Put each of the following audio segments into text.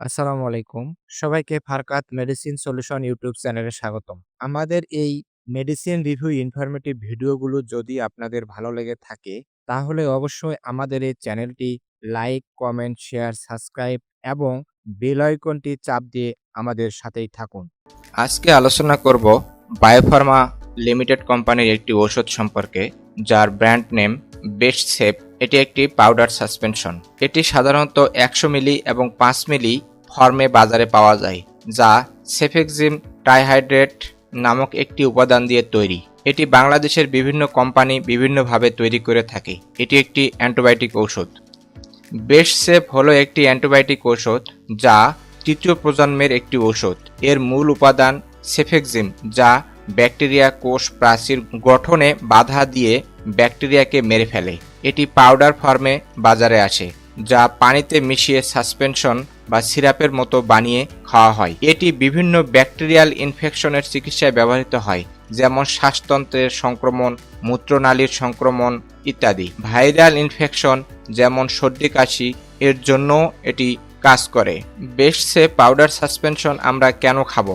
আসসালামু আলাইকুম। সবাইকে ফারকাত মেডিসিন সলিউশন ইউটিউব চ্যানেলে স্বাগতম। আমাদের এই মেডিসিন রিভিউ ইনফরমেটিভ ভিডিওগুলো যদি আপনাদের ভালো লেগে থাকে, তাহলে অবশ্যই আমাদের এই চ্যানেলটি লাইক, কমেন্ট, শেয়ার, সাবস্ক্রাইব এবং বেল আইকনটি চাপ দিয়ে আমাদের সাথেই থাকুন। আজকে আলোচনা করব বায়োফার্মা লিমিটেড কোম্পানির একটি ঔষধ সম্পর্কে যার ব্র্যান্ড নেম বেস্ট সেফ এটি একটি পাউডার সাসপেনশন। এটি সাধারণত একশো মিলি এবং পাঁচ মিলি ফর্মে বাজারে পাওয়া যায়, যা সেফেক্সিম ট্রাইহাইড্রেট নামক একটি উপাদান দিয়ে তৈরি। এটি বাংলাদেশের বিভিন্ন কোম্পানি বিভিন্নভাবে তৈরি করে থাকে। এটি একটি অ্যান্টিবায়োটিক ঔষধ। বেস্ট সেফ হলো একটি অ্যান্টিবায়োটিক ঔষধ, যা তৃতীয় প্রজন্মের একটি ঔষধ। এর মূল উপাদান সেফেক্সিম, যা ব্যাকটেরিয়া কোষ প্রাচীর গঠনে বাধা দিয়ে ব্যাকটেরিয়াকে মেরে ফেলে। এটি পাউডার ফর্মে বাজারে আসে, যা পানিতে মিশিয়ে সাসপেনশন বা সিরাপের মতো বানিয়ে খাওয়া হয়। এটি বিভিন্ন ব্যাকটেরিয়াল ইনফেকশনের চিকিৎসায় ব্যবহৃত হয়, যেমন শ্বাসতন্ত্রের সংক্রমণ, মূত্রনালীর সংক্রমণ ইত্যাদি। ভাইরাল ইনফেকশন, যেমন সর্দি, কাশি, এর জন্য এটি কাজ করে। বেস্ট সেফ পাউডার সাসপেনশন আমরা কেন খাব?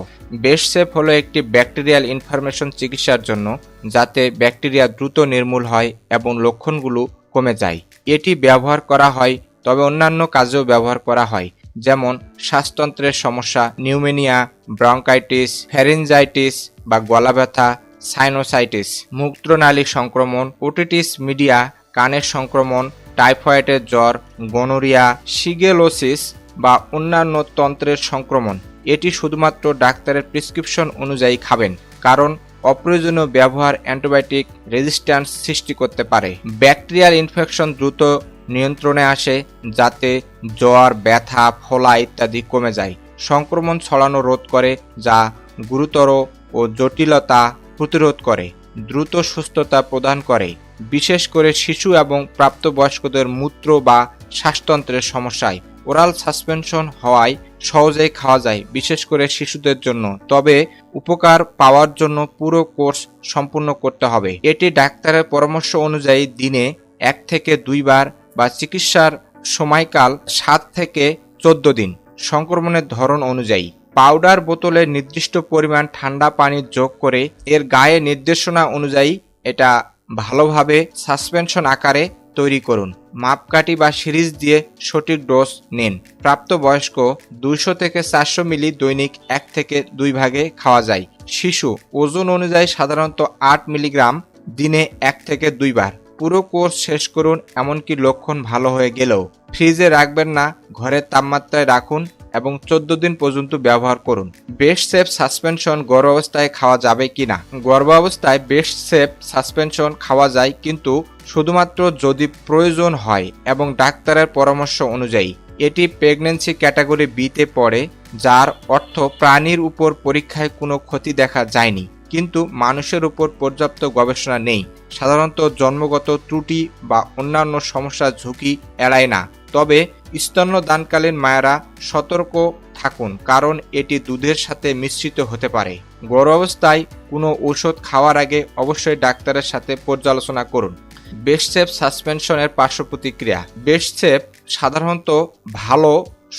বেস্ট সেফ হলো একটি ব্যাকটেরিয়াল ইনফরমেশন চিকিৎসার জন্য, যাতে ব্যাকটেরিয়া দ্রুত নির্মূল হয় এবং লক্ষণগুলো কমে যায়। এটি ব্যবহার করা হয়, তবে অন্যান্য কাজেও ব্যবহার করা হয়, যেমন শ্বাসতন্ত্রের সমস্যা, নিউমেনিয়া, ব্রঙ্কাইটিস ফ্যারেঞ্জাইটিস বা গলা ব্যথা সাইনোসাইটিস মূত্রনালী সংক্রমণ ওটিটিস মিডিয়া কানের সংক্রমণ টাইফয়েডের জ্বর গনোরিয়া সিগেলোসিস বা অন্যান্য তন্ত্রের সংক্রমণ, এটি শুধুমাত্র ডাক্তারের প্রেসক্রিপশন অনুযায়ী খাবেন, কারণ অপ্রয়োজনীয় ব্যবহার অ্যান্টিবায়োটিক রেজিস্ট্যান্স সৃষ্টি করতে পারে। ব্যাকটেরিয়াল ইনফেকশন দ্রুত নিয়ন্ত্রণে আসে, যাতে জ্বর, ব্যথা, ফোলা ইত্যাদি কমে যায়। সংক্রমণ ছড়ানো রোধ করে, যা গুরুতর ও জটিলতা প্রতিরোধ করে, দ্রুত সুস্থতা প্রদান করে। বিশেষ করে শিশু এবং প্রাপ্তবয়স্কদের মূত্র বা শ্বাসতন্ত্রের সমস্যায়। ওরাল সাসপেনশন হওয়ায় সহজেই খাওয়া যায়, বিশেষ করে শিশুদের জন্য। তবে উপকার পাওয়ার জন্য পুরো কোর্স সম্পূর্ণ করতে হবে। এটি ডাক্তারের পরামর্শ অনুযায়ী দিনে এক থেকে দুইবার বা চিকিৎসার সময়কাল সাত থেকে চোদ্দ দিন। সংক্রমণের ধরন অনুযায়ী পাউডার বোতলে নির্দিষ্ট পরিমাণ ঠান্ডা পানি যোগ করে এর গায়ে নির্দেশনা অনুযায়ী এটা ভালোভাবে সাসপেনশন আকারে তৈরি করুন। মাপকাঠি বা সিরিজ দিয়ে সঠিক ডোজ নিন। প্রাপ্তবয়স্ক দুইশো থেকে চারশো মিলি দৈনিক এক থেকে দুই ভাগে খাওয়া যায়। শিশু ওজন অনুযায়ী সাধারণত আট মিলিগ্রাম দিনে এক থেকে দুইবার পুরো কোর্স শেষ করুন এমনকি লক্ষণ ভালো হয়ে গেলেও। ফ্রিজে রাখবেন না, ঘরের তাপমাত্রায় রাখুন এবং চোদ্দ দিন পর্যন্ত ব্যবহার করুন। বেস্ট সেফ সাসপেনশন গর্ভাবস্থায় খাওয়া যাবে কিনা? গর্ভাবস্থায় বেস্ট সেফ সাসপেনশন খাওয়া যায় কিন্তু শুধুমাত্র যদি প্রয়োজন হয় এবং ডাক্তারের পরামর্শ অনুযায়ী, এটি প্রেগনেন্সি ক্যাটাগরি বিতে পড়ে, যার অর্থ প্রাণীর উপর পরীক্ষায় কোনো ক্ষতি দেখা যায়নি। কিন্তু মানুষের উপর পর্যাপ্ত গবেষণা নেই। সাধারণত জন্মগত ত্রুটি বা অন্যান্য সমস্যার ঝুঁকি এড়ায় না। তবে স্তন্যদানকালীন মায়েরা সতর্ক থাকুন, কারণ এটি দুধের সাথে মিশ্রিত হতে পারে। গর্ভাবস্থায় কোনো ঔষধ খাওয়ার আগে অবশ্যই ডাক্তারের সাথে পর্যালোচনা করুন। বেস্টসেপ সাসপেনশনের পার্শ্ব প্রতিক্রিয়া। বেস্টসেপ সাধারণত ভালো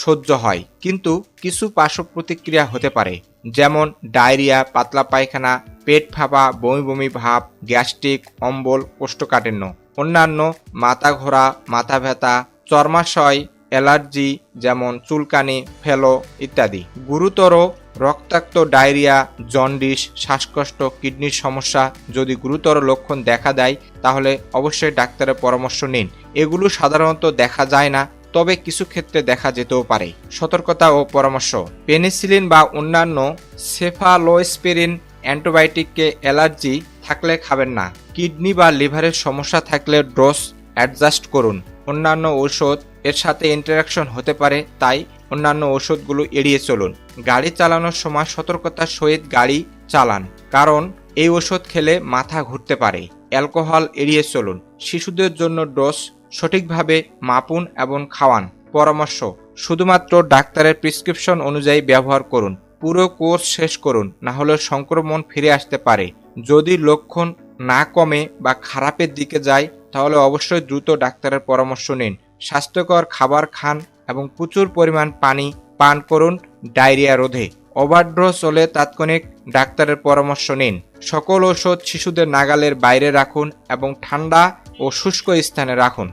সহ্য হয়, কিন্তু কিছু পার্শ্ব প্রতিক্রিয়া হতে পারে, যেমন ডায়রিয়া, পাতলা পায়খানা, পেট ফাঁপা, বমি বমি ভাব, গ্যাস্ট্রিক, অম্বল, কোষ্ঠকাঠিন্য। অন্যান্য মাথা ঘোরা মাথা ব্যথা, চর্মাশয়, অ্যালার্জি, যেমন চুলকানি, ফেলো ইত্যাদি। গুরুতর রক্তাক্ত ডায়রিয়া, জন্ডিস, শ্বাসকষ্ট, কিডনির সমস্যা যদি গুরুতর লক্ষণ দেখা দেয়, তাহলে অবশ্যই ডাক্তারের পরামর্শ নিন। এগুলো সাধারণত দেখা যায় না, তবে কিছু ক্ষেত্রে দেখা যেতেও পারে। সতর্কতা ও পরামর্শ। পেনিসিলিন বা অন্যান্য সেফালোস্পেরিন অ্যান্টিবায়োটিককে অ্যালার্জি থাকলে খাবেন না। কিডনি বা লিভারের সমস্যা থাকলে ডোজ অ্যাডজাস্ট করুন। অন্যান্য ঔষধ এর সাথে ইন্টারাকশন হতে পারে, তাই অন্যান্য ওষুধগুলো এড়িয়ে চলুন। গাড়ি চালানোর সময় সতর্কতার সহিত গাড়ি চালান, কারণ এই ওষুধ খেলে মাথা ঘুরতে পারে। অ্যালকোহল এড়িয়ে চলুন। শিশুদের জন্য ডোজ সঠিকভাবে মাপুন এবং খাওয়ান। পরামর্শ, শুধুমাত্র ডাক্তারের প্রেসক্রিপশন অনুযায়ী ব্যবহার করুন। পুরো কোর্স শেষ করুন না হলে সংক্রমণ ফিরে আসতে পারে। যদি লক্ষণ না কমে বা খারাপের দিকে যায়, তাহলে অবশ্যই দ্রুত ডাক্তারের পরামর্শ নিন। স্বাস্থ্যকর খাবার খান এবং প্রচুর পরিমাণ পানি পান করুন ডায়রিয়া রোধে। ওভারড্রো হলে তাৎক্ষণিক ডাক্তারের পরামর্শ নিন। সকল ওষুধ শিশুদের নাগালের বাইরে রাখুন এবং ঠান্ডা ও শুষ্ক স্থানে রাখুন।